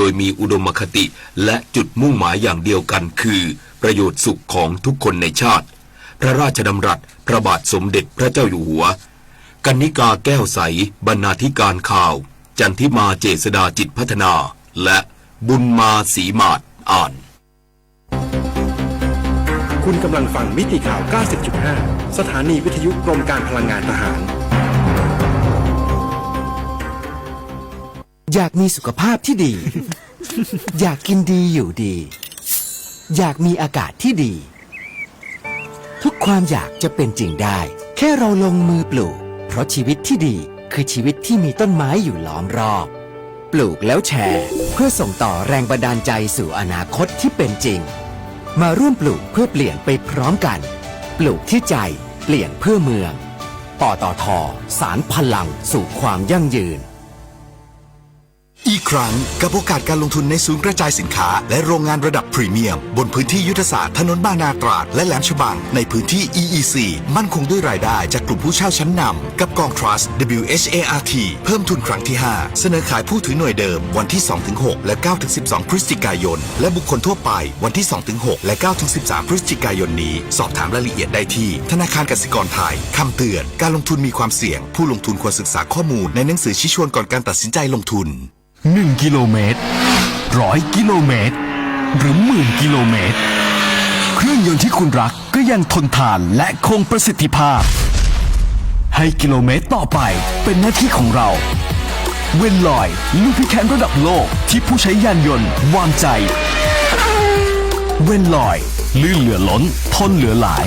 ดยมีอุดมคติและจุดมุ่งหมายอย่างเดียวกันคือ ประโยชน์สุขของทุกคนในชาติ พระราชดำรัสพระบาทสมเด็จพระเจ้าอยู่หัว กันนิกาแก้วใส บรรณาธิการข่าว จันทิมาเจษดาจิตพัฒนา และบุญมาสีมาศอ่าน คุณกำลังฟังมิติข่าว 90.5 สถานีวิทยุกรมการพลังงานทหาร อยากมีสุขภาพที่ดี อยากกินดีอยู่ดี อยากมีอากาศที่ดี ทุกความอยากจะเป็นจริงได้ แค่เราลงมือปลูก เพราะชีวิตที่ดีคือชีวิตที่มีต้นไม้อยู่ล้อมรอบ ปลูกแล้วแชร์ เพื่อส่งต่อแรงบันดาลใจสู่อนาคตที่เป็นจริง มาร่วมปลูกเพื่อเปลี่ยนไปพร้อมกัน ปลูกที่ใจเปลี่ยนเพื่อเมืองปตทสารพลังสู่ความยั่งยืน อีกครั้งกับโอกาสการลงทุนในศูนย์กระจายสินค้า และโรงงานระดับพรีเมียม บนพื้นที่ยุทธศาสตร์ถนนบางนาตราด และแหลมฉบัง ในพื้นที่ EEC มั่นคงด้วยรายได้จากกลุ่มผู้เช่าชั้นนำกับกอง Trust WHART เพิ่มทุนครั้งที่ 5 เสนอขายผู้ถือหน่วยเดิมวันที่ 2-6 และ 9-12 พฤศจิกายน และบุคคลทั่วไปวันที่ 2-6 และ 9-13 พฤศจิกายนนี้ สอบถามรายละเอียดได้ที่ ธนาคารกสิกรไทยคำเตือน การลงทุนมีความเสี่ยง ผู้ลงทุนควรศึกษาข้อมูลในหนังสือชี้ชวนก่อนการตัดสินใจลงทุน 1กิโลเมตรร้อยกิโลเมตร หรือหมื่นกิโลเมตร เครื่องยนต์ที่คุณรักก็ยังทนทานและคงประสิทธิภาพ ให้กิโลเมตรต่อไปเป็นหน้าที่ของเรา เวนลอยลูพิแคนระดับโลกที่ผู้ใช้ยานยนต์วางใจ เวนลอย ลื่นเหลือล้น ทนเหลือหลาย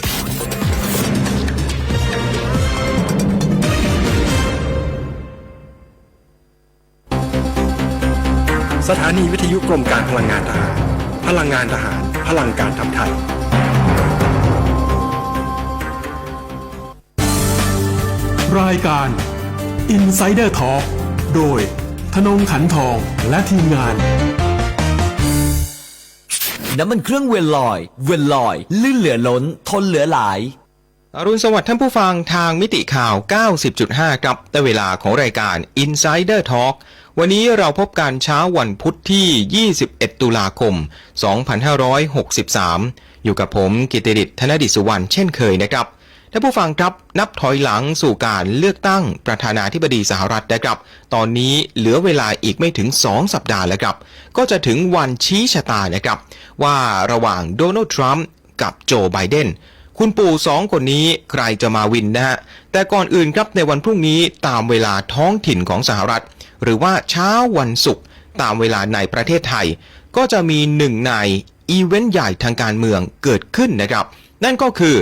สถานีวิทยุกรมการพลังงานทหาร พลังงานทหาร พลังการทำไทย รายการ Insider Talk โดยธนงขันทองและทีมงาน น้ำมันเครื่องเวลลอย เวลลอย ลื่นเหลือล้น ทนเหลือหลายอรุณสวัสดิ์ท่านผู้ฟังทางมิติข่าว 90.5 ครับได้เวลาของรายการ Insider Talk วันนี้เราพบกันเช้าวันพุธที่ 21 ตุลาคม 2563 อยู่กับผมกิติดิษธนดิษสุวรรณเช่นเคยนะครับท่านผู้ฟังครับนับถอยหลังสู่การเลือกตั้งประธานาธิบดีสหรัฐนะครับ ตอนนี้เหลือเวลาอีกไม่ถึง 2 สัปดาห์แล้วครับ ก็จะถึงวันชี้ชะตานะครับ ว่าระหว่างโดนัลด์ทรัมป์กับโจไบเดนคุณปู่สองคนนี้ใครจะมาวินนะฮะแต่ก่อนอื่นครับในวันพรุ่งนี้ตามเวลาท้องถิ่นของสหรัฐ หรือว่าเช้าวันศุกร์ตามเวลาในประเทศไทย ก็จะมีหนึ่งในอีเวนต์ใหญ่ทางการเมืองเกิดขึ้นนะครับ นั่นก็คือ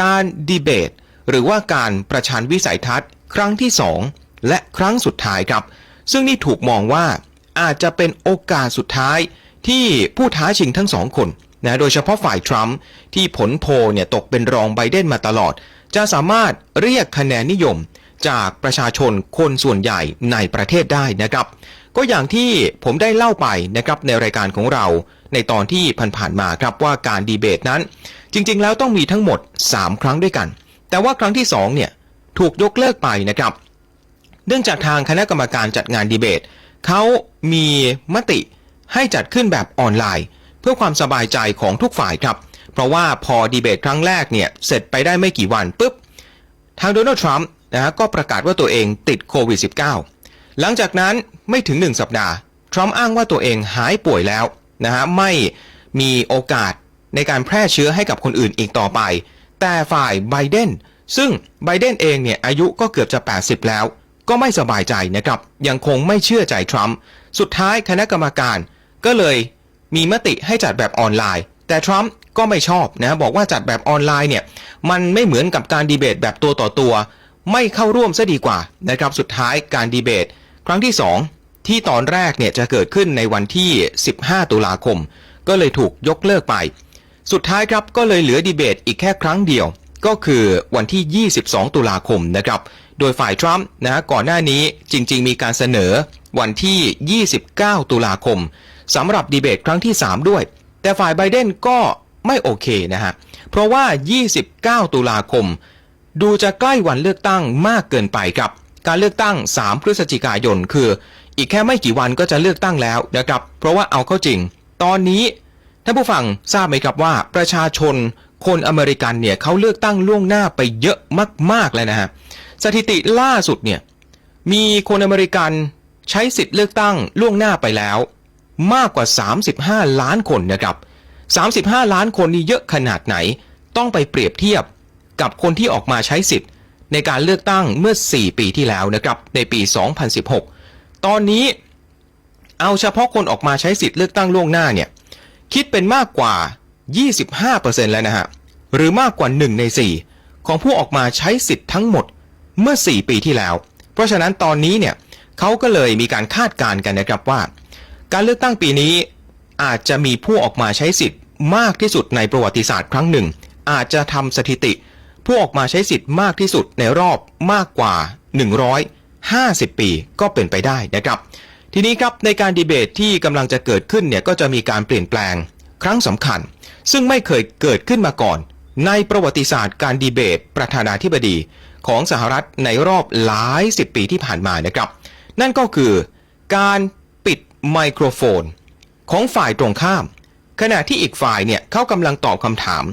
การดีเบต หรือว่าการประชันวิสัยทัศน์ ครั้งที่ 2 และครั้งสุดท้ายครับ ซึ่งนี่ถูกมองว่าอาจจะเป็นโอกาสสุดท้ายที่ผู้ท้าชิงทั้งสองคนนะโดยเฉพาะฝ่ายทรัมป์ที่ผลโพลเนี่ยตกเป็นรองไบเดนมาตลอด จะสามารถเรียกคะแนนนิยม จากประชาชนคนส่วนใหญ่ในประเทศได้นะครับ ก็อย่างที่ผมได้เล่าไปนะครับในรายการของเราในตอนที่ผ่านๆมาครับว่าการดีเบตนั้น จริงๆ แล้วต้องมีทั้งหมด 3 ครั้งด้วยกัน แต่ว่าครั้งที่2เนี่ยถูกยกเลิกไปนะครับ เนื่องจากทางคณะกรรมการจัดงานดีเบตเขามีมติให้จัดขึ้นแบบออนไลน์ เพื่อความสบายใจของทุกฝ่ายครับ เพราะว่าพอดีเบตครั้งแรกเนี่ยเสร็จไปได้ไม่กี่วันปุ๊บ ทางโดนัลด์ทรัมป์ นะฮะก็ประกาศว่าตัวเองติดโควิด -19 หลังจากนั้นไม่ถึง 1 สัปดาห์ ทรัมป์อ้างว่าตัวเองหายป่วยแล้วนะฮะไม่มีโอกาสในการแพร่เชื้อให้กับคนอื่นอีกต่อไป แต่ฝ่ายไบเดนซึ่งไบเดนเองเนี่ยอายุก็เกือบจะ 80 แล้ว ก็ไม่สบายใจนะครับ ยังคงไม่เชื่อใจทรัมป์สุดท้ายคณะกรรมการก็เลยมีมติให้จัดแบบออนไลน์ แต่ทรัมป์ก็ไม่ชอบนะบอกว่าจัดแบบออนไลน์เนี่ยมันไม่เหมือนกับการดีเบตแบบตัวต่อตัว ไม่เข้าร่วมซะดีกว่านะครับสุดท้ายการดีเบต ครั้งที่ 2 ที่ตอนแรกเนี่ยจะเกิดขึ้นในวันที่ 15 ตุลาคม ก็เลยถูกยกเลิกไป สุดท้ายครับก็เลยเหลือดีเบตอีกแค่ครั้งเดียว ก็คือวันที่ 22 ตุลาคมนะครับโดยฝ่ายทรัมป์นะก่อนหน้านี้จริง ๆ มีการเสนอวันที่ 29 ตุลาคมสำหรับดีเบตครั้งที่ 3 ด้วย แต่ฝ่ายไบเดนก็ไม่โอเคนะฮะเพราะว่า 29 ตุลาคม ดูจะใกล้วันเลือกตั้งมากเกินไปครับ การเลือกตั้ง 3 พฤศจิกายนคือ อีกแค่ไม่กี่วันก็จะเลือกตั้งแล้วนะครับ เพราะว่าเอาเข้าจริง ตอนนี้ท่านผู้ฟังทราบไหมครับว่า ประชาชนคนอเมริกันเนี่ยเขาเลือกตั้งล่วงหน้าไปเยอะมากๆเลยนะฮะสถิติล่าสุดเนี่ยมีคนอเมริกันใช้สิทธิ์เลือกตั้งล่วงหน้าไปแล้ว มากกว่า 35 ล้านคนนะครับ 35 ล้านคนนี่เยอะขนาดไหน ต้องไปเปรียบเทียบ กับคนที่ออกมาใช้สิทธิ์ ในการเลือกตั้งเมื่อ 4 ปีที่แล้วนะครับในปี 2016 ตอนนี้เอาเฉพาะคนออกมาใช้สิทธิ์เลือกตั้งล่วงหน้าเนี่ยคิดเป็นมากกว่า 25%แล้วนะฮะหรือมากกว่า 1 ใน 4 ของผู้ออกมาใช้สิทธิ์ทั้งหมดเมื่อ 4 ปีที่แล้ว เพราะฉะนั้นตอนนี้เนี่ยเขาก็เลยมีการคาดการณ์กันนะครับว่า การเลือกตั้งปีนี้อาจจะมีผู้ออกมาใช้สิทธิ์มากที่สุดในประวัติศาสตร์ครั้งหนึ่ง อาจจะทำสถิติ ผู้ออกมาใช้สิทธิ์มากที่สุดในรอบมากกว่า 150 ปีก็เป็นไปได้นะครับ ทีนี้ครับในการดีเบตที่กำลังจะเกิดขึ้นเนี่ยก็จะมีการเปลี่ยนแปลงครั้งสำคัญ ซึ่งไม่เคยเกิดขึ้นมาก่อน ในประวัติศาสตร์การดีเบต ประธานาธิบดีของสหรัฐในรอบหลายสิบปีที่ผ่านมานะครับ นั่นก็คือการปิดไมโครโฟน ของฝ่ายตรงข้าม ขณะที่อีกฝ่ายเนี่ยเขากำลังตอบคำถาม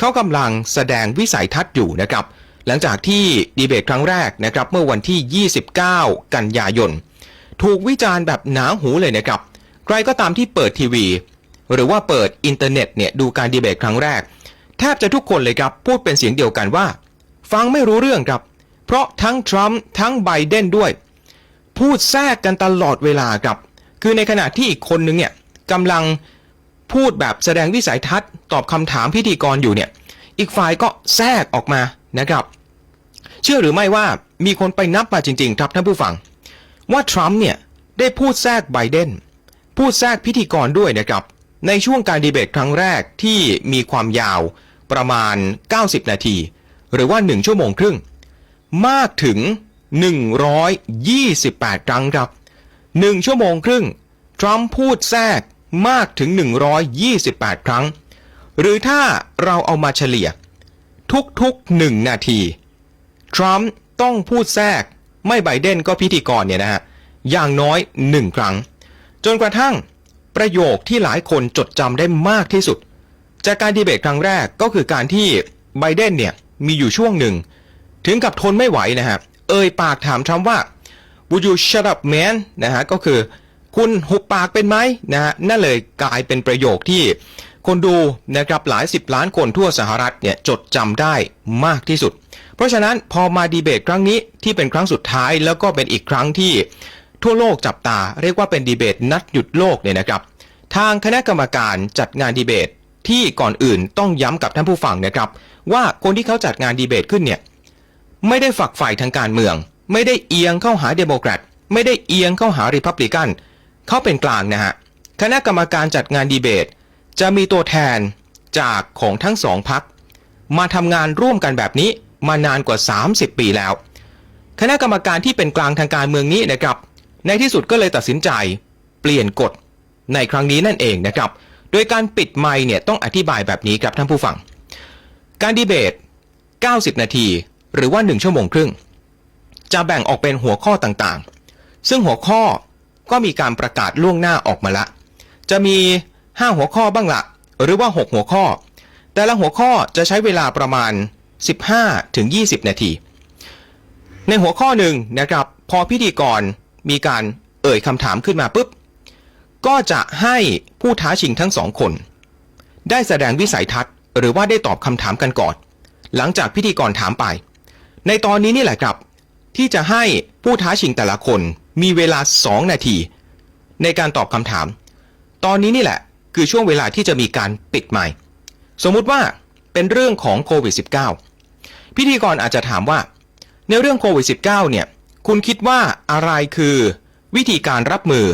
เขากำลังแสดงวิสัยทัศน์อยู่นะครับ หลังจากที่ดีเบตครั้งแรกนะครับเมื่อวันที่ 29 กันยายน ถูกวิจารณ์แบบหนาหูเลยนะครับ ใครก็ตามที่เปิดทีวี หรือว่าเปิดอินเทอร์เน็ตเนี่ยดูการดีเบตครั้งแรก แทบจะทุกคนเลยครับพูดเป็นเสียงเดียวกันว่า ฟังไม่รู้เรื่องครับ เพราะทั้งทรัมป์ทั้งไบเดนด้วย พูดแทรกกันตลอดเวลาครับ คือในขณะที่อีกคนนึงเนี่ยกำลัง พูดแบบแสดงวิสัยทัศน์ตอบคำถามพิธีกรอยู่เนี่ย อีกฝ่ายก็แทรกออกมานะครับ เชื่อหรือไม่ว่ามีคนไปนับมาจริง ๆ ครับท่านผู้ฟัง ว่าทรัมป์เนี่ยได้พูดแทรกไบเดนพูดแทรกพิธีกรด้วยนะครับ ในช่วงการดีเบตครั้งแรกที่มีความยาวประมาณ 90 นาที หรือว่า 1 ชั่วโมงครึ่ง มากถึง 128 ครั้งครับ 1 ชั่วโมงครึ่งทรัมป์พูดแทรก มากถึง 128 ครั้ง หรือถ้าเราเอามาเฉลี่ย ทุกๆ 1 นาที ทรัมป์ต้องพูดแทรก ไม่ไบเดนก็พิธีกรเนี่ยนะฮะ อย่างน้อย 1 ครั้ง จนกระทั่งประโยคที่หลายคนจดจำได้มากที่สุด จากการดีเบตครั้งแรกก็คือการที่ไบเดนเนี่ยมีอยู่ช่วงหนึ่ง ถึงกับทนไม่ไหวนะฮะ เอ่ยปากถามทรัมป์ว่า would you shut up man นะฮะก็คือ คุณหุบปากเป็นไหมนะฮะนั่นเลยกลายเป็นประโยคที่คนดูนะครับหลายสิบล้านคนทั่วสหรัฐเนี่ยจดจำได้มากที่สุด เพราะฉะนั้นพอมาดีเบตครั้งนี้ที่เป็นครั้งสุดท้ายแล้วก็เป็นอีกครั้งที่ทั่วโลกจับตา เรียกว่าเป็นดีเบตนัดหยุดโลกเนี่ยนะครับ ทางคณะกรรมการจัดงานดีเบตที่ก่อนอื่นต้องย้ำกับท่านผู้ฟังนะครับ ว่าคนที่เขาจัดงานดีเบตขึ้นเนี่ยไม่ได้ฝักฝ่ายทางการเมือง ไม่ได้เอียงเข้าหาเดโมแครตไม่ได้เอียงเข้าหาริพับลิกัน เขาเป็นกลางนะฮะคณะกรรมการจัดงานดีเบต จะมีตัวแทนจากของทั้งสองพัก มาทำงานร่วมกันแบบนี้มานานกว่า 30 ปีแล้ว คณะกรรมการที่เป็นกลางทางการเมืองนี้นะครับ ในที่สุดก็เลยตัดสินใจ เปลี่ยนกฎในครั้งนี้นั่นเองนะครับ โดยการปิดไมค์เนี่ยต้องอธิบายแบบนี้ครับท่านผู้ฟัง การดีเบต 90 นาที หรือว่า 1 ชั่วโมงครึ่ง จะแบ่งออกเป็นหัวข้อต่างๆ ซึ่งหัวข้อ ก็มีการประกาศล่วงหน้าออกมาละ จะมี 5 หัวข้อบ้างละ หรือว่า 6 หัวข้อ แต่ละหัวข้อจะใช้เวลาประมาณ 15ถึง20 นาที ในหัวข้อหนึ่งนะครับ พอพิธีกรมีการเอ่ยคำถามขึ้นมาปุ๊บ ก็จะให้ผู้ท้าชิงทั้งสองคน ได้แสดงวิสัยทัศน์ หรือว่าได้ตอบคำถามกันก่อน หลังจากพิธีกรถามไป ในตอนนี้นี่แหละครับ ที่จะให้ผู้ท้าชิงแต่ละคน มีเวลา 2 นาที ในการตอบคำถาม ตอนนี้นี่แหละ คือช่วงเวลาที่จะมีการปิดไมค์สมมุติว่าเป็นเรื่องของโควิด -19 พิธีกรอาจจะถามว่า ในเรื่องโควิด -19 เนี่ย คุณคิดว่าอะไรคือ วิธีการรับมือ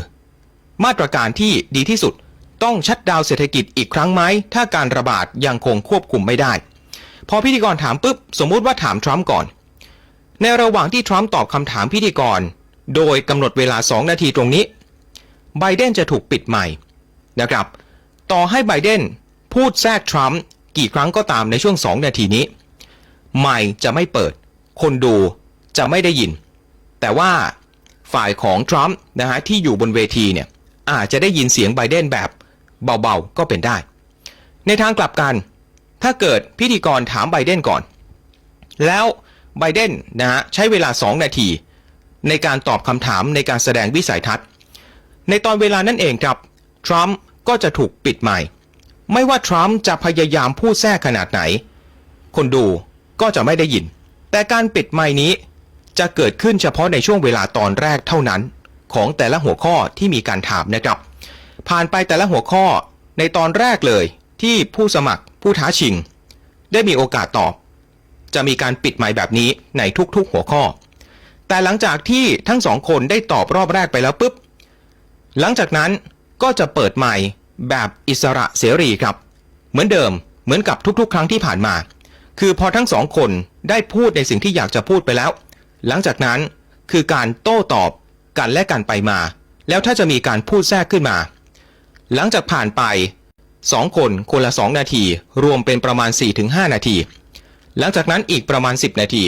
มาตรการที่ดีที่สุดต้องชัดดาวเศรษฐกิจอีกครั้งไหม ถ้าการระบาดยังคงควบคุมไม่ได้ พอพิธีกรถามปุ๊บ สมมุติว่าถามทรัมป์ก่อน ในระหว่างที่ทรัมป์ตอบคำถามพิธีกร โดยกำหนดเวลา 2 นาทีตรงนี้ ไบเดนจะถูกปิดใหม่นะครับ ต่อให้ไบเดนพูดแทรกทรัมป์กี่ครั้งก็ตามในช่วง 2 นาทีนี้ใหม่จะไม่เปิด คนดูจะไม่ได้ยิน แต่ว่าฝ่ายของทรัมป์นะฮะที่อยู่บนเวทีเนี่ยอาจจะได้ยินเสียงไบเดนแบบเบาๆ ก็เป็นได้ ในทางกลับกัน ถ้าเกิดพิธีกรถามไบเดนก่อน แล้วไบเดนนะฮะใช้เวลา 2 นาที ในการตอบคำถามในการแสดงวิสัยทัศน์ ในตอนเวลานั้นเองครับทรัมป์ก็จะถูกปิดใหม่ ไม่ว่าทรัมป์จะพยายามพูดแทรกขนาดไหน คนดูก็จะไม่ได้ยิน แต่การปิดไมค์นี้จะเกิดขึ้นเฉพาะในช่วงเวลาตอนแรกเท่านั้น ของแต่ละหัวข้อที่มีการถามนะครับ ผ่านไปแต่ละหัวข้อในตอนแรกเลยที่ผู้สมัครผู้ท้าชิง ได้มีโอกาสตอบ จะมีการปิดไมค์แบบนี้ในทุกๆหัวข้อ แต่หลังจากที่ทั้งสองคนได้ตอบรอบแรกไปแล้วปุ๊บ หลังจากนั้นก็จะเปิดไมค์แบบอิสระเสรีครับ เหมือนเดิมเหมือนกับทุกๆ ครั้งที่ผ่านมา คือพอทั้งสองคนได้พูดในสิ่งที่อยากจะพูดไปแล้ว หลังจากนั้นคือการโต้ตอบกันและกันไปมา แล้วถ้าจะมีการพูดแทรกขึ้นมา หลังจากผ่านไป 2 คนคนละ 2 นาที รวมเป็นประมาณ 4-5 นาที หลังจากนั้นอีกประมาณ 10 นาที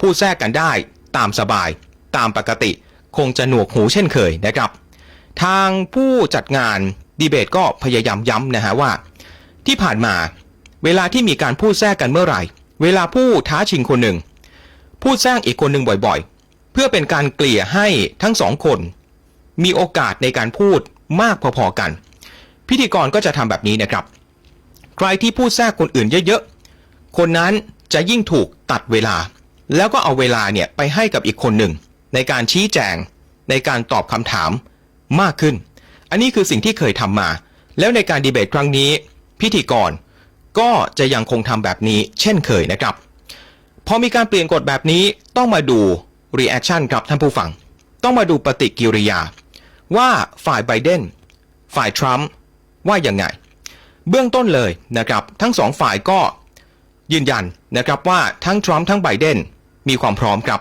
พูดแทรกกันได้ ตามสบาย ตามปกติ คงจะหนวกหูเช่นเคยนะครับ ทางผู้จัดงานดีเบตก็พยายามย้ำนะฮะว่า ที่ผ่านมา เวลาที่มีการพูดแทรกกันเมื่อไหร่ เวลาผู้ท้าชิงคนหนึ่ง พูดแทรกอีกคนหนึ่งบ่อยๆ เพื่อเป็นการเกลี่ยให้ทั้งสองคน มีโอกาสในการพูดมากพอๆกัน พิธีกรก็จะทำแบบนี้นะครับใครที่พูดแทรกคนอื่นเยอะๆ คนนั้นจะยิ่งถูกตัดเวลา แล้วก็เอาเวลาเนี่ยไปให้กับอีกคนหนึ่ง ในการชี้แจง ในการตอบคำถามมากขึ้น อันนี้คือสิ่งที่เคยทำมา แล้วในการดีเบตครั้งนี้ พิธีกรก็จะยังคงทำแบบนี้เช่นเคยนะครับพอมีการเปลี่ยนกฎแบบนี้ต้องมาดู reaction ครับท่านผู้ฟัง ต้องมาดูปฏิกิริยา ว่าฝ่ายไบเดนฝ่ายทรัมป์ว่ายังไง เบื้องต้นเลยนะครับ ทั้งสองฝ่ายก็ยืนยันนะครับว่าทั้งทรัมป์ทั้งไบเดน มีความพร้อมครับ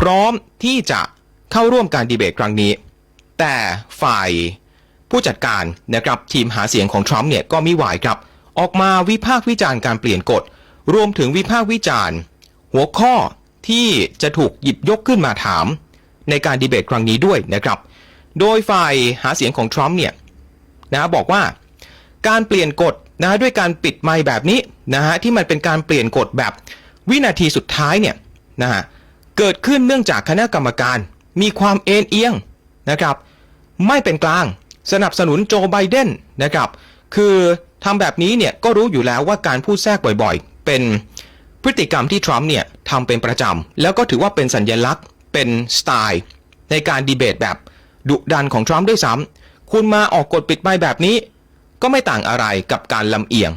พร้อมที่จะเข้าร่วมการดีเบตครั้งนี้ แต่ฝ่ายผู้จัดการนะครับทีมหาเสียงของทรัมป์เนี่ยก็มิหวายครับ ออกมาวิพากษ์วิจารณ์การเปลี่ยนกฎ รวมถึงวิพากษ์วิจารณ์ หัวข้อที่จะถูกหยิบยกขึ้นมาถาม ในการดีเบตครั้งนี้ด้วยนะครับ โดยฝ่ายหาเสียงของทรัมป์เนี่ยนะบอกว่าการเปลี่ยนกฎนะด้วยการปิดไมค์แบบนี้นะฮะที่มันเป็นการเปลี่ยนกฎแบบวินาทีสุดท้ายเนี่ย นะฮะเกิดขึ้นเนื่องจากคณะกรรมการมีความเอ็นเอียงนะครับ ไม่เป็นกลางสนับสนุนโจไบเดนนะครับ คือทำแบบนี้เนี่ยก็รู้อยู่แล้วว่าการพูดแทรกบ่อยๆ เป็นพฤติกรรมที่ทรัมป์เนี่ยทำเป็นประจำ แล้วก็ถือว่าเป็นสัญญลักษณ์เป็นสไตล์ ในการดีเบตแบบดุดันของทรัมป์ด้วยซ้ำคุณมาออกกฎปิดไมแบบนี้ ก็ไม่ต่างอะไรกับการลำเอียง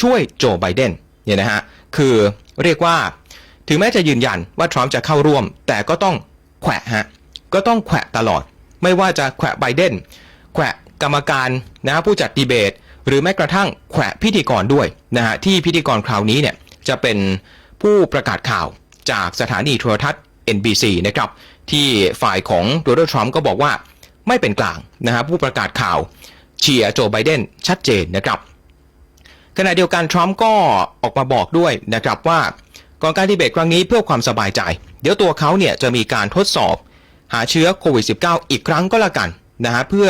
ช่วยโจไบเดนเนี่ยนะฮะคือเรียกว่า ถึงแม้จะยืนยันว่าทรัมป์จะเข้าร่วม แต่ก็ต้องแขวะฮะก็ต้องแขวะตลอด ไม่ว่าจะแขวะไบเดนแขวะกรรมการนะผู้จัดดีเบต หรือแม้กระทั่งแขวะพิธีกรด้วยนะฮะที่พิธีกรคราวนี้เนี่ยจะเป็นผู้ประกาศข่าวจากสถานีโทรทัศน์ NBC นะครับที่ฝ่ายของโดนัลด์ทรัมป์ก็บอกว่าไม่เป็นกลางนะฮะผู้ประกาศข่าวเชียร์โจไบเดนชัดเจนนะครับขณะเดียวกันทรัมป์ก็ออกมาบอกด้วยนะครับว่า ก่อนการดีเบตครั้งนี้เพื่อความสบายใจ เดี๋ยวตัวเขาเนี่ยจะมีการทดสอบ หาเชื้อโควิด -19 อีกครั้งก็แล้วกันนะฮะเพื่อ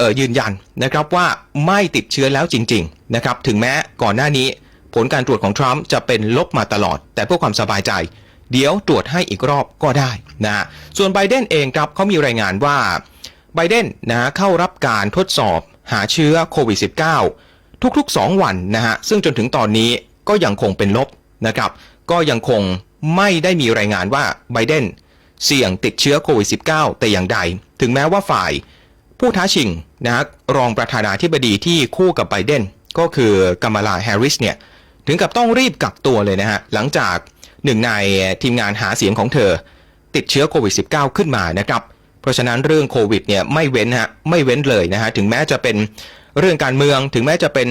ออยืนยันนะครับว่าไม่ติดเชื้อแล้วจริงๆนะครับถึงแม้ก่อนหน้านี้ผลการตรวจของทรัมป์จะเป็นลบมาตลอด แต่เพื่อความสบายใจ เดี๋ยวตรวจให้อีกรอบก็ได้นะฮะส่วนไบเดนเองครับเขามีรายงานว่าไบเดนนะฮะเข้ารับการทดสอบหาเชื้อโควิด -19 ทุกๆ 2 วันนะฮะซึ่งจนถึงตอนนี้ก็ยังคงเป็นลบนะครับ ก็ยังคงไม่ได้มีรายงานว่าไบเดนเสี่ยงติดเชื้อโควิด -19 แต่อย่างใด ถึงแม้ว่าฝ่ายผู้ท้าชิงนะฮะรองประธานาธิบดีที่คู่กับไบเดนก็คือกามาลาแฮร์ริสเนี่ยถึงกับต้องรีบกักตัวเลยนะฮะ หลังจากหนึ่งในทีมงานหาเสียงของเธอ ติดเชื้อโควิด -19 ขึ้นมานะครับ เพราะฉะนั้นเรื่องโควิดเนี่ยไม่เว้นฮะไม่เว้นเลยนะฮะ ถึงแม้จะเป็นเรื่องการเมือง ถึงแม้จะเป็น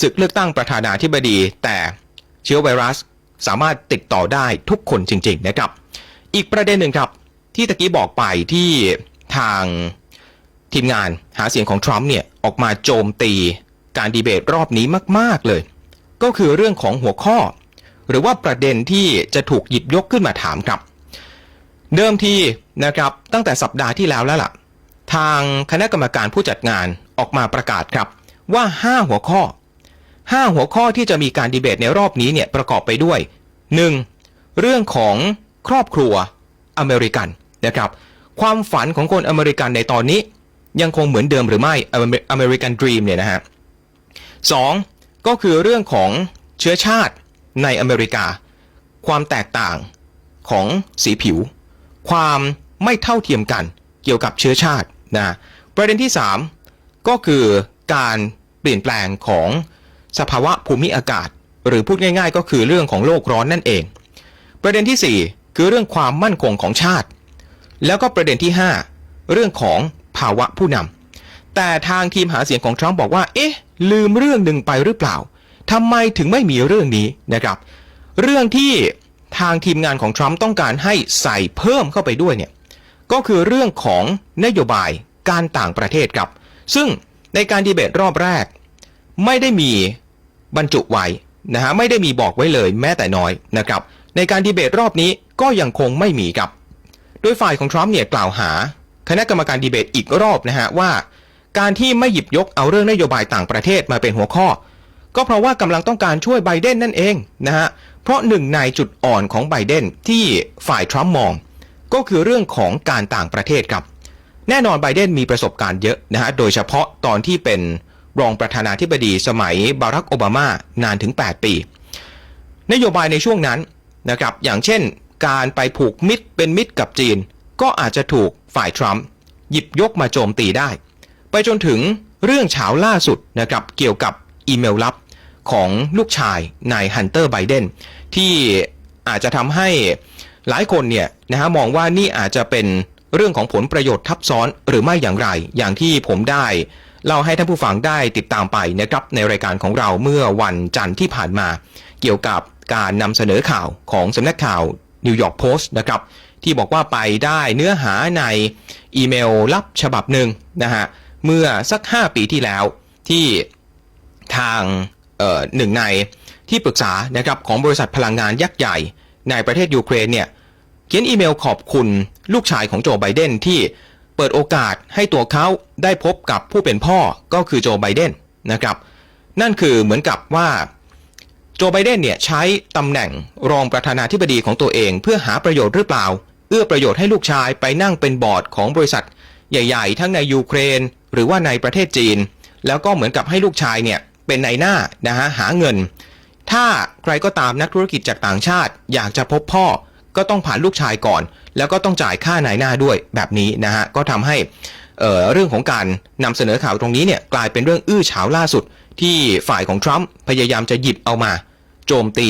ศึกเลือกตั้งประธานาธิบดี แต่เชื้อไวรัส สามารถติดต่อได้ทุกคนจริง ๆ นะครับ อีกประเด็นหนึ่งครับ ที่ตะกี้บอกไปที่ทางทีมงานหาเสียงของทรัมป์เนี่ยออกมาโจมตีการดีเบตรอบนี้มาก ๆ เลย ก็คือเรื่องของหัวข้อ หรือว่าประเด็นที่จะถูกหยิบยกขึ้นมาถามครับ เดิมทีนะครับตั้งแต่สัปดาห์ที่แล้วแล้วล่ะ ทางคณะกรรมการผู้จัดงานออกมาประกาศครับว่า 5 หัวข้อ 5 หัวข้อที่จะมีการดีเบตในรอบนี้เนี่ยประกอบไปด้วย 1. เรื่องของครอบครัวอเมริกันนะครับ ความฝันของคนอเมริกันในตอนนี้ ยังคงเหมือนเดิมหรือไม่อเมริกันดรีมเนี่ยนะฮะสองก็คือเรื่องของเชื้อชาติในอเมริกา ความแตกต่างของสีผิว ความไม่เท่าเทียมกันเกี่ยวกับเชื้อชาตินะประเด็นที่ 3 ก็คือการเปลี่ยนแปลงของ สภาวะภูมิอากาศ หรือพูดง่าย ๆ ก็คือเรื่องของโลกร้อนนั่นเอง ประเด็นทีสี่4 คือเรื่องความมั่นคงของชาติ แล้วก็ประเด็นที่ 5 เรื่องของภาวะผู้นำแต่ทางทีมหาเสียงของทรัมป์บอกว่า เอ๊ะ ลืมเรื่องหนึ่งไปหรือเปล่าทำไมถึงไม่มีเรื่องนี้นะครับ เรื่องที่ทางทีมงานของทรัมป์ต้องการให้ใส่เพิ่มเข้าไปด้วยเนี่ยก็คือเรื่องของนโยบายการต่างประเทศครับ ซึ่งในการดีเบตรอบแรก ไม่ได้มี บรรจุไว้นะฮะไม่ได้มีบอกไว้เลยแม้แต่น้อยนะครับในการดีเบตรอบนี้ก็ยังคงไม่มีครับ โดยฝ่ายของทรัมป์เนี่ยกล่าวหา คณะกรรมการดีเบตอีกรอบนะฮะว่า การที่ไม่หยิบยกเอาเรื่องนโยบายต่างประเทศมาเป็นหัวข้อ ก็เพราะว่ากำลังต้องการช่วยไบเดนนั่นเองนะฮะเพราะหนึ่งในจุดอ่อนของไบเดนที่ฝ่ายทรัมป์มอง ก็คือเรื่องของการต่างประเทศครับ แน่นอนไบเดนมีประสบการณ์เยอะนะฮะโดยเฉพาะตอนที่เป็น รองประธานาธิบดีสมัยบารักโอบามานานถึง 8 ปี นโยบายในช่วงนั้นนะครับอย่างเช่น การไปผูกมิตรเป็นมิตรกับจีน ก็อาจจะถูกฝ่ายทรัมป์หยิบยกมาโจมตีได้ ไปจนถึงเรื่องเฉาล่าสุดนะครับเกี่ยวกับอีเมลลับของลูกชายนายฮันเตอร์ไบเดนที่อาจจะทำให้หลายคนเนี่ยนะฮะมองว่านี่อาจจะเป็นเรื่องของผลประโยชน์ทับซ้อนหรือไม่อย่างไร อย่างที่ผมได้ เล่าให้ท่านผู้ฟังได้ติดตามไปนะครับในรายการของเราเมื่อวันจันทร์ที่ผ่านมา เกี่ยวกับการนำเสนอข่าวของสำนักข่าวนิวยอร์กโพสต์นะครับที่บอกว่าไปได้เนื้อหาในอีเมลลับฉบับหนึ่งนะฮะเมื่อสัก 5 ปีที่แล้วที่ทางหนึ่งในที่ปรึกษานะครับของบริษัทพลังงานยักษ์ใหญ่ ในประเทศยูเครนเนี่ยเขียนอีเมลขอบคุณลูกชายของโจไบเดนที่ เปิดโอกาสให้ตัวเขาได้พบกับผู้เป็นพ่อก็คือโจไบเดนนะครับ นั่นคือเหมือนกับว่าโจไบเดนเนี่ยใช้ตำแหน่งรองประธานาธิบดีของตัวเอง เพื่อหาประโยชน์หรือเปล่า เอื้อประโยชน์ให้ลูกชายไปนั่งเป็นบอร์ดของบริษัท ใหญ่ ๆ ทั้งในยูเครน หรือว่าในประเทศจีน แล้วก็เหมือนกับให้ลูกชายเนี่ยเป็นนายหน้านะฮะหาเงิน ถ้าใครก็ตามนักธุรกิจจากต่างชาติ อยากจะพบพ่อ ก็ต้องผ่านลูกชายก่อน แล้วก็ต้องจ่ายค่านายหน้าด้วยแบบนี้นะฮะก็ทำให้เเรื่องของการนำเสนอข่าวตรงนี้เนี่ยกลายเป็นเรื่องอื้อฉาวล่าสุด ที่ฝ่ายของทรัมป์พยายามจะหยิบเอามา โจมตี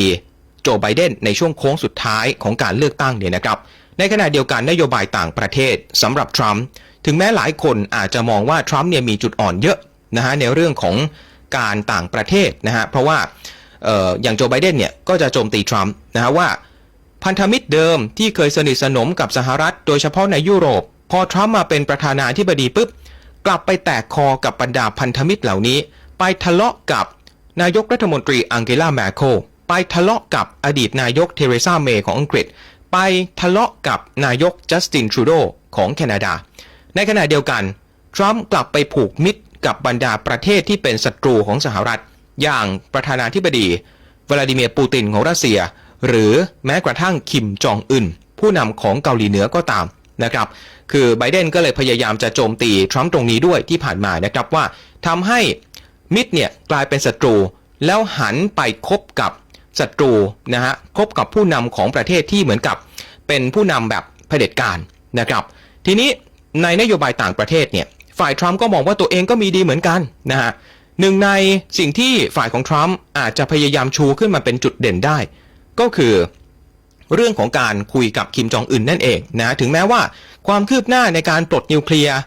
โจไบเดนในช่วงโค้งสุดท้ายของการเลือกตั้งเนี่ยนะครับ ในขณะเดียวกันนโยบายต่างประเทศสำหรับทรัมป์ถึงแม้หลายคนอาจจะมองว่าทรัมป์เนี่ยมีจุดอ่อนเยอะนะฮะในเรื่องของการต่างประเทศนะฮะเพราะว่าอออย่างโจไบเดนเนี่ยก็จะโจมตีทรัมป์นะฮะว่า พันธมิตรเดิมที่เคยสนิทสนมกับสหรัฐ โดยเฉพาะในยุโรป พอทรัมป์มาเป็นประธานาธิบดีปุ๊บ กลับไปแตกคอกับบรรดาพันธมิตรเหล่านี้ ไปทะเลาะกับนายกรัฐมนตรีอังเกลาแมคโคลไปทะเลาะกับอดีตนายกเทเรซาเมย์ของอังกฤษ ไปทะเลาะกับนายกจัสตินทรูโดของแคนาดา ในขณะเดียวกัน ทรัมป์กลับไปผูกมิตรกับบรรดาประเทศที่เป็นศัตรูของสหรัฐ อย่างประธานาธิบดีวลาดิเมียร์ปูตินของรัสเซีย หรือแม้กระทั่งคิมจองอึนผู้นำของเกาหลีเหนือก็ตามนะครับคือไบเดนก็เลยพยายามจะโจมตีทรัมป์ตรงนี้ด้วยที่ผ่านมานะครับว่าทำให้มิตรเนี่ยกลายเป็นศัตรู แล้วหันไปคบกับศัตรูนะฮะคบกับผู้นำของประเทศที่เหมือนกับ เป็นผู้นำแบบเผด็จการนะครับ ทีนี้ในนโยบายต่างประเทศเนี่ยฝ่ายทรัมป์ก็มองว่าตัวเองก็มีดีเหมือนกันนะฮะหนึ่งในสิ่งที่ฝ่ายของทรัมป์อาจจะพยายามชูขึ้นมาเป็นจุดเด่นได้ ก็คือเรื่องของการคุยกับคิมจองอึนนั่นเองนะถึงแม้ว่าความคืบหน้าในการปลดนิวเคลียร์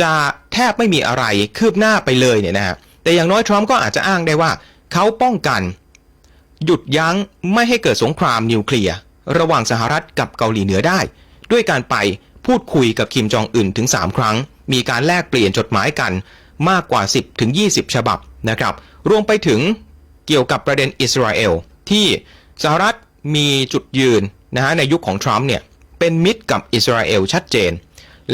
จะแทบไม่มีอะไรคืบหน้าไปเลยเนี่ยนะฮะแต่อย่างน้อยทรัมป์ก็อาจจะอ้างได้ว่า เขาป้องกัน หยุดยั้งไม่ให้เกิดสงครามนิวเคลียร์ระหว่างสหรัฐกับเกาหลีเหนือได้ ด้วยการไปพูดคุยกับคิมจองอึนถึง 3 ครั้ง มีการแลกเปลี่ยนจดหมายกันมากกว่า 10ถึง20 ฉบับนะครับรวมไปถึงเกี่ยวกับประเด็นอิสราเอลที่ สหรัฐมีจุดยืนนะฮะในยุคของทรัมป์เนี่ยเป็นมิตรกับอิสราเอลชัดเจน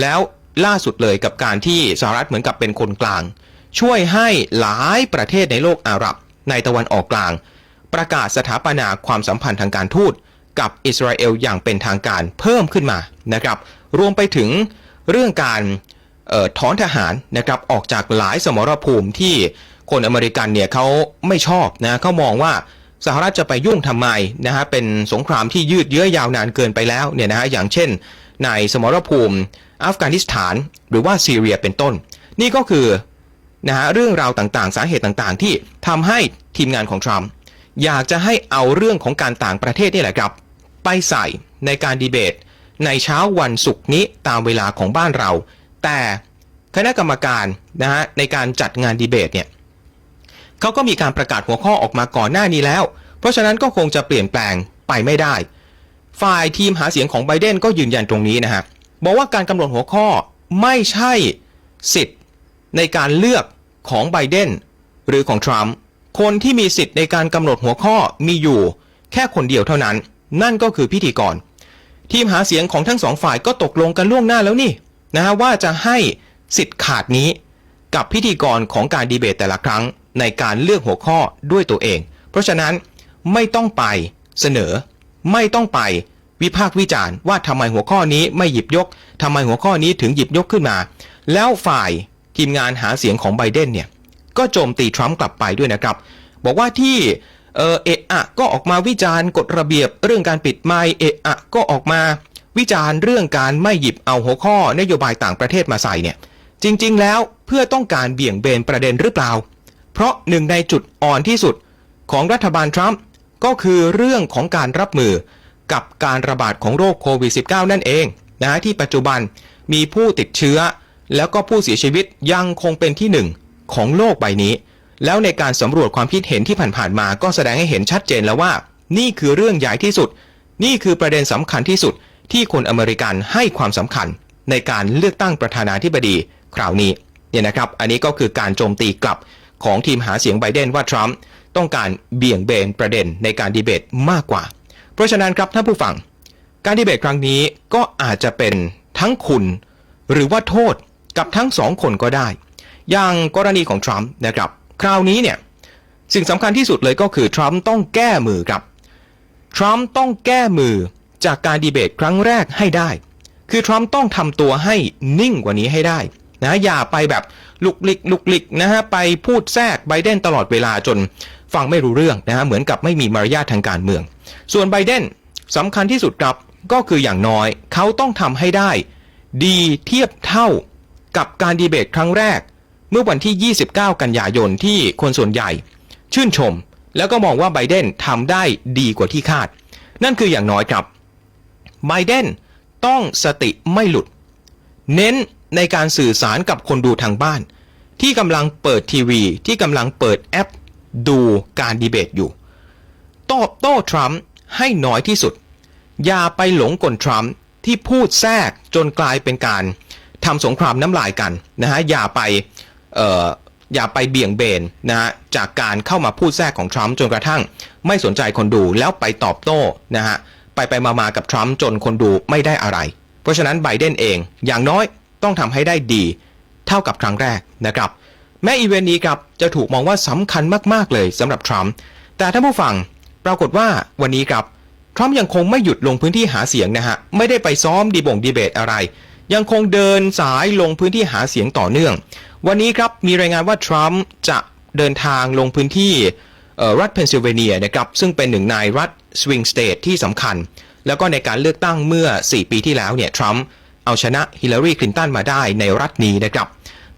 แล้วล่าสุดเลยกับการที่สหรัฐเหมือนกับเป็นคนกลาง ช่วยให้หลายประเทศในโลกอาหรับในตะวันออกกลาง ประกาศสถาปนาความสัมพันธ์ทางการทูตกับอิสราเอลอย่างเป็นทางการเพิ่มขึ้นมานะครับ รวมไปถึงเรื่องการออถอนทหารนะครับออกจากหลายสมรภูมิที่คนอเมริกันเนี่ยเขาไม่ชอบนะเขามองว่า สหรัฐจะไปยุ่งทำไมนะฮะเป็นสงครามที่ยืดเยื้อยาวนานเกินไปแล้วเนี่ยนะฮะอย่างเช่น ในสมรภูมิ อัฟกานิสถาน หรือว่าซีเรียเป็นต้น นี่ก็คือนะฮะเรื่องราวต่างๆ สาเหตุต่างๆ ที่ทำให้ทีมงานของทรัมป์อยากจะให้เอาเรื่องของการต่างประเทศนี่แหละครับ ไปใส่ในการดีเบต ในเช้าวันศุกร์นี้ตามเวลาของบ้านเรา แต่คณะกรรมการนะฮะในการจัดงานดีเบตเนี่ย เขาก็มีการประกาศหัวข้อออกมาก่อนหน้านี้แล้ว เพราะฉะนั้นก็คงจะเปลี่ยนแปลงไปไม่ได้ ฝ่ายทีมหาเสียงของไบเดนก็ยืนยันตรงนี้นะฮะบอกว่าการกำหนดหัวข้อไม่ใช่สิทธิ์ในการเลือกของไบเดนหรือของทรัมป์คนที่มีสิทธิ์ในการกำหนดหัวข้อมีอยู่ แค่คนเดียวเท่านั้น นั่นก็คือพิธีกร ทีมหาเสียงของทั้งสองฝ่ายก็ตกลงกันล่วงหน้าแล้วนี่นะฮะว่าจะให้สิทธิ์ขาดนี้ กับพิธีกรของการดีเบตแต่ละครั้ง ในการเลือกหัวข้อด้วยตัวเอง เพราะฉะนั้นไม่ต้องไปเสนอ ไม่ต้องไปวิพากษ์วิจารณ์ว่าทำไมหัวข้อนี้ไม่หยิบยกทำไมหัวข้อนี้ถึงหยิบยกขึ้นมา แล้วฝ่ายทีมงานหาเสียงของไบเดนเนี่ยก็โจมตีทรัมป์กลับไปด้วยนะครับ บอกว่าที่เออเอะอะก็ออกมาวิจารณ์กฎระเบียบเรื่องการปิดไมค์เอะอะก็ออกมาวิจารณ์เรื่องการไม่หยิบเอาหัวข้อนโยบายต่างประเทศมาใส่เนี่ยจริง ๆ แล้วเพื่อต้องการเบี่ยงเบนประเด็นหรือเปล่า เพราะหนึ่งในจุดอ่อนที่สุดของรัฐบาลทรัมป์ก็คือเรื่องของการรับมือกับการระบาดของโรคโควิด -19 นั่นเองนะฮะที่ปัจจุบันมีผู้ติดเชื้อ แล้วก็ผู้เสียชีวิตยังคงเป็นที่หนึ่งของโลกใบนี้ แล้วในการสำรวจความคิดเห็นที่ผ่านๆมา ก็แสดงให้เห็นชัดเจนแล้วว่า นี่คือเรื่องใหญ่ที่สุด นี่คือประเด็นสำคัญที่สุดที่คนอเมริกันให้ความสำคัญในการเลือกตั้งประธานาธิบดีคราวนี้เนี่ยนะครับ อันนี้ก็คือการโจมตีกลับ ของทีมหาเสียงไบเดนว่าทรัมป์ต้องการเบี่ยงเบนประเด็นในการดีเบตมากกว่า เพราะฉะนั้นครับท่านผู้ฟัง การดีเบตครั้งนี้ก็อาจจะเป็นทั้งคุณ หรือว่าโทษกับทั้งสองคนก็ได้ อย่างกรณีของทรัมป์นะครับ คราวนี้เนี่ยสิ่งสำคัญที่สุดเลยก็คือทรัมป์ต้องแก้มือครับ ทรัมป์ต้องแก้มือจากการดีเบตครั้งแรกให้ได้ คือทรัมป์ต้องทำตัวให้นิ่งกว่านี้ให้ได้ นะอย่าไปแบบลุกลิกลุกลิกนะฮะไปพูดแทรกไบเดนตลอดเวลาจนฟังไม่รู้เรื่องนะฮะเหมือนกับไม่มีมารยาททางการเมือง ส่วนไบเดนสำคัญที่สุดครับก็คืออย่างน้อยเขาต้องทำให้ได้ ดีเทียบเท่ากับการดีเบตครั้งแรก เมื่อวันที่ 29 กันยายนที่คนส่วนใหญ่ ชื่นชม แล้วก็มองว่าไบเดนทำได้ดีกว่าที่คาด นั่นคืออย่างน้อยครับไบเดนต้องสติไม่หลุด เน้นในการสื่อสารกับคนดูทางบ้าน ที่กำลังเปิดทีวี ที่กำลังเปิดแอป ดูการดีเบตอยู่ตอบโต้ทรัมป์ให้น้อยที่สุด อย่าไปหลงกลทรัมป์ที่พูดแทรกจนกลายเป็นการทำสงครามน้ำลายกันนะฮะอย่าไปเอออย่าไปเบี่ยงเบนนะฮะจากการเข้ามาพูดแทรกของทรัมป์จนกระทั่ง ไม่สนใจคนดูแล้วไปตอบโต้นะฮะไปไปมามากับทรัมป์จนคนดูไม่ได้อะไร เพราะฉะนั้นไบเดนเองอย่างน้อย ต้องทำให้ได้ดี เท่ากับครั้งแรกนะครับ แม้อีเวนต์นี้ครับจะถูกมองว่าสำคัญมากๆเลยสำหรับทรัมป์แต่ท่านผู้ฟังปรากฏว่าวันนี้ครับทรัมป์ยังคงไม่หยุดลงพื้นที่หาเสียงนะฮะไม่ได้ไปซ้อมดีบ่งดีเบตอะไร ยังคงเดินสายลงพื้นที่หาเสียงต่อเนื่อง วันนี้ครับมีรายงานว่าทรัมป์จะเดินทางลงพื้นที่รัฐเพนซิลเวเนียนะครับซึ่งเป็นหนึ่งในรัฐสวิงสเตทที่สำคัญ แล้วก็ในการเลือกตั้งเมื่อ 4 ปีที่แล้วเนี่ยทรัมป์ เอาชนะฮิลลารีคลินตันมาได้ในรัฐนี้นะครับ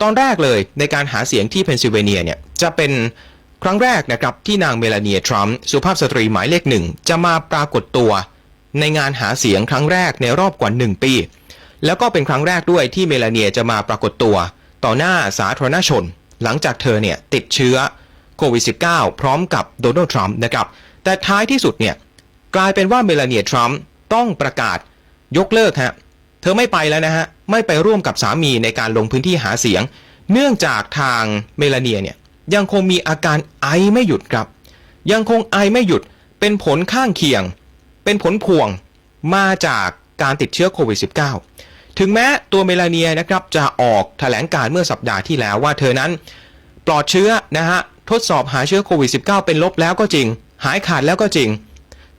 ตอนแรกเลยในการหาเสียงที่เพนซิลเวเนียเนี่ยจะเป็นครั้งแรกนะครับที่นางเมลานีทรัมป์สุภาพสตรีหมายเลขหนึ่งจะมาปรากฏตัว ในงานหาเสียงครั้งแรกในรอบกว่า 1 ปี แล้วก็เป็นครั้งแรกด้วยที่เมลานียจะมาปรากฏตัว ต่อหน้าสาธารณชน หลังจากเธอเนี่ยติดเชื้อโควิด -19 พร้อมกับโดนัลด์ทรัมป์นะครับแต่ท้ายที่สุดเนี่ยกลายเป็นว่าเมลานียทรัมป์ต้องประกาศยกเลิกฮะ ธอไม่ไปแล้วนะฮะ ไม่ไปร่วมกับสามีในการลงพื้นที่หาเสียง เนื่องจากทางเมลาเนียเนี่ยยังคงมีอาการไอไม่หยุดครับ ยังคงไอไม่หยุดเป็นผลข้างเคียง เป็นผลพวงมาจากการติดเชื้อโควิด -19 ถึงแม้ตัวเมลาเนียนะครับจะออกแถลงการเมื่อสัปดาห์ที่แล้วว่าเธอนั้น ปลอดเชื้อนะฮะทดสอบหาเชื้อโควิด -19 เป็นลบแล้วก็จริง หายขาดแล้วก็จริง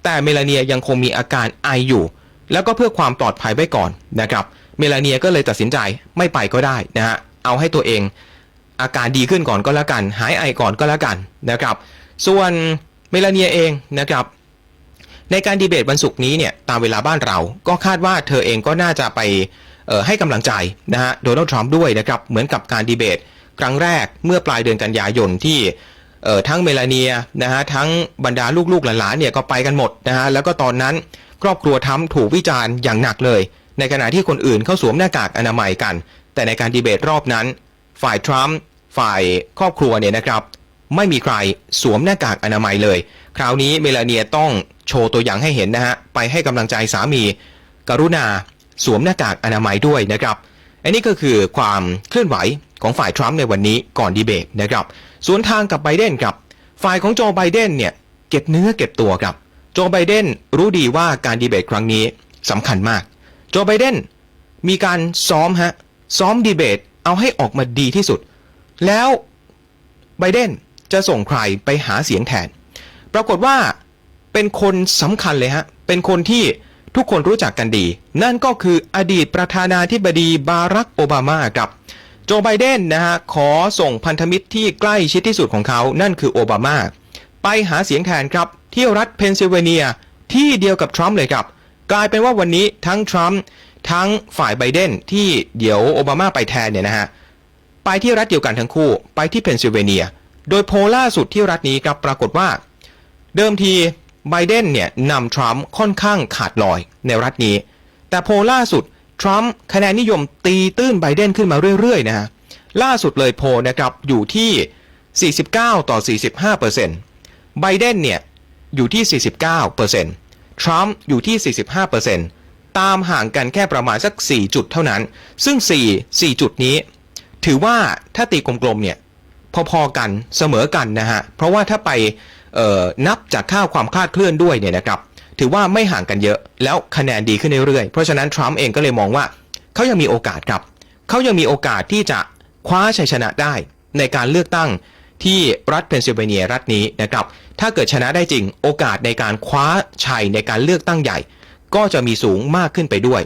แต่เมลาเนียยังคงมีอาการไออยู่ แล้วก็เพื่อความปลอดภัยไว้ก่อนนะครับ เมลาเนียก็เลยตัดสินใจไม่ไปก็ได้นะฮะเอาให้ตัวเองอาการดีขึ้นก่อนก็แล้วกัน หายไอก่อนก็แล้วกันนะครับ ส่วนเมลาเนียเองนะครับ ในการดีเบตวันศุกร์นี้เนี่ยตามเวลาบ้านเราก็คาดว่าเธอเองก็น่าจะไปให้กำลังใจนะฮะโดนัลด์ทรัมป์ด้วยนะครับ เหมือนกับการดีเบตครั้งแรกเมื่อปลายเดือนกันยายนที่ทั้งเมลาเนียนะฮะทั้งบรรดาลูกๆหลานๆเนี่ยก็ไปกันหมดนะฮะแล้วก็ตอนนั้น ครอบครัวทรัมป์ถูกวิจารณ์อย่างหนักเลย ในขณะที่คนอื่นเข้าสวมหน้ากากอนามัยกัน แต่ในการดีเบตรอบนั้น ฝ่ายทรัมป์ฝ่ายครอบครัวเนี่ยนะครับ ไม่มีใครสวมหน้ากากอนามัยเลย คราวนี้เมลาเนียต้องโชว์ตัวอย่างให้เห็นนะฮะไปให้กำลังใจสามี กรุณาสวมหน้ากากอนามัยด้วยนะครับอันนี้ก็คือความเคลื่อนไหวของฝ่ายทรัมป์ในวันนี้ก่อนดีเบตนะครับสวนทางกับไบเดนครับ ฝ่ายของโจไบเดนเนี่ยเก็บเนื้อเก็บตัวครับ โจไบเดนรู้ดีว่าการดีเบตครั้งนี้สำคัญมาก โจไบเดนมีการซ้อมฮะ ซ้อมดีเบตเอาให้ออกมาดีที่สุด แล้วไบเดนจะส่งใครไปหาเสียงแทน ปรากฏว่าเป็นคนสำคัญเลยฮะ เป็นคนที่ทุกคนรู้จักกันดี นั่นก็คืออดีตประธานาธิบดีบารักโอบามาครับโจไบเดนนะฮะ ขอส่งพันธมิตรที่ใกล้ชิดที่สุดของเขา นั่นคือโอบามา ไปหาเสียงแทนครับ ที่รัฐเพนซิลเวเนีย ที่เดียวกับทรัมป์เลยครับ กลายเป็นว่าวันนี้ทั้งทรัมป์ทั้งฝ่ายไบเดนที่เดี๋ยวโอบามาไปแทนเนี่ยนะฮะไปที่รัฐเดียวกันทั้งคู่ ไปที่เพนซิลเวเนีย โดยโพลล่าสุดที่รัฐนี้ครับปรากฏว่า เดิมทีไบเดนเนี่ยนำทรัมป์ค่อนข้างขาดลอยในรัฐนี้ แต่โพลล่าสุดทรัมป์คะแนนนิยมตีตื้นไบเดนขึ้นมาเรื่อยๆนะฮะล่าสุดเลยโพลนะครับอยู่ที่ 49 ต่อ 45เปอร์เซ็นต์ไบเดนเนี่ย อยู่ที่ 49เปอร์เซ็นต์ทรัมป์อยู่ที่ 45เปอร์เซ็นต์ตามห่างกันแค่ประมาณสัก 4 จุดเท่านั้น ซึ่ง 4 4 จุดนี้ ถือว่าถ้าตีกลมๆเนี่ยพอๆกันเสมอกันนะฮะ เพราะว่าถ้าไปเอ่อนับจากค่าความคาดเคลื่อนด้วยเนี่ยนะครับถือว่าไม่ห่างกันเยอะแล้วคะแนนดีขึ้นเรื่อยๆ เพราะฉะนั้นทรัมป์เองก็เลยมองว่าเขายังมีโอกาสครับเขายังมีโอกาสที่จะคว้าชัยชนะได้ในการเลือกตั้งที่รัฐเพนซิลเวเนียรัฐนี้นะครับ ถ้าเกิดชนะได้จริง โอกาสในการคว้าชัยในการเลือกตั้งใหญ่ ก็จะมีสูงมากขึ้นไปด้วย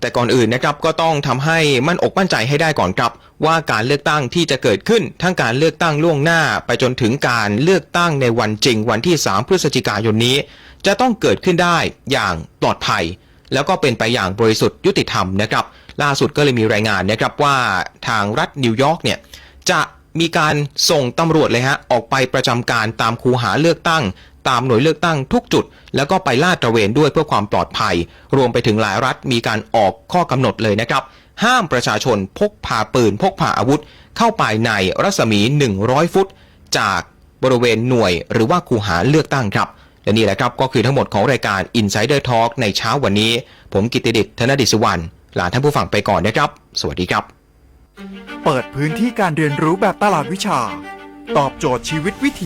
แต่ก่อนอื่นนะครับก็ต้องทำให้มั่นอกมั่นใจให้ได้ก่อนครับ ว่าการเลือกตั้งที่จะเกิดขึ้น ทั้งการเลือกตั้งล่วงหน้า ไปจนถึงการเลือกตั้งในวันจริง วันที่ 3 พฤศจิกายนนี้ จะต้องเกิดขึ้นได้อย่างปลอดภัย แล้วก็เป็นไปอย่างบริสุทธิ์ยุติธรรมนะครับ ล่าสุดก็เลยมีรายงานนะครับว่าทางรัฐนิวยอร์กเนี่ยจะ มีการส่งตำรวจเลยฮะออกไปประจำการตามคูหาเลือกตั้ง ตามหน่วยเลือกตั้งทุกจุด แล้วก็ไปลาดตระเวนด้วยเพื่อความปลอดภัย รวมไปถึงหลายรัฐมีการออกข้อกำหนดเลยนะครับ ห้ามประชาชนพกพาปืนพกพาอาวุธ เข้าไปในรัศมี 100 ฟุต จากบริเวณหน่วยหรือว่าคูหาเลือกตั้งครับและนี่แหละครับก็คือทั้งหมดของรายการ Insider Talk ในเช้าวันนี้ ผมกิตติดิษฐ์ธนดิษวรรณลาท่านผู้ฟังไปก่อนนะครับ สวัสดีครับ เปิดพื้นที่การเรียนรู้แบบตลาดวิชา ตอบโจทย์ชีวิตวิถี